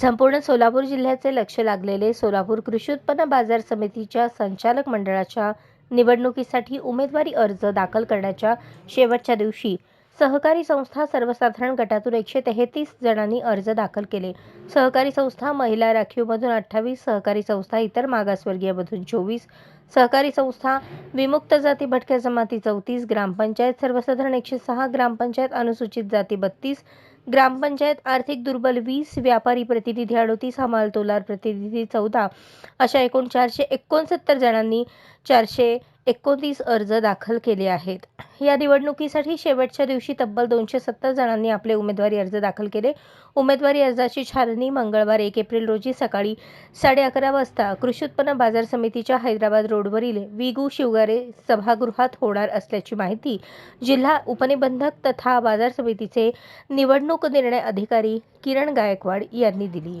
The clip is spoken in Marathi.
संपूर्ण सोलापूर जिल्ह्याचे लक्ष लागलेले सोलापूर कृषी उत्पन्न बाजार समितीच्या संचालक मंडळाच्या निवडणुकीसाठी उमेदवारी अर्ज दाखल करण्याच्या शेवटच्या दिवशी सहकारी संस्था सर्वसाधारण गटातून एकशे तेहतीस जणांनी अर्ज दाखल केले. सहकारी संस्था महिला राखीवमधून अठ्ठावीस सहकारी संस्था इतर मागासवर्गीयमधून चोवीस सहकारी संस्था विमुक्त जाती भटक्या जमाती चौतीस ग्रामपंचायत सर्वसाधारण एकशे सहा ग्रामपंचायत अनुसूचित जाती बत्तीस ग्रामपंचायत आर्थिक दुर्बल वीस व्यापारी प्रतिनिधी अडोतीस हमाल तोलार प्रतिनिधी चौदा अशा एकूण चारशे एकोणसत्तर जणांनी चारशे एकोणतीस अर्ज दाखल केले आहेत. या निवडणुकीसाठी शेवटच्या दिवशी तब्बल दोनशे सत्तर जणांनी आपले उमेदवारी अर्ज दाखल केले. उमेदवारी अर्जाची छाननी मंगळवार एक एप्रिल रोजी सकाळी साडे अकरा वाजता कृषी उत्पन्न बाजार समितीच्या हैदराबाद रोडवरील विगू शिवगारे सभागृहात होणार असल्याची माहिती जिल्हा उपनिबंधक तथा बाजार समितीचे निवडणूक निर्णय अधिकारी किरण गायकवाड यांनी दिली.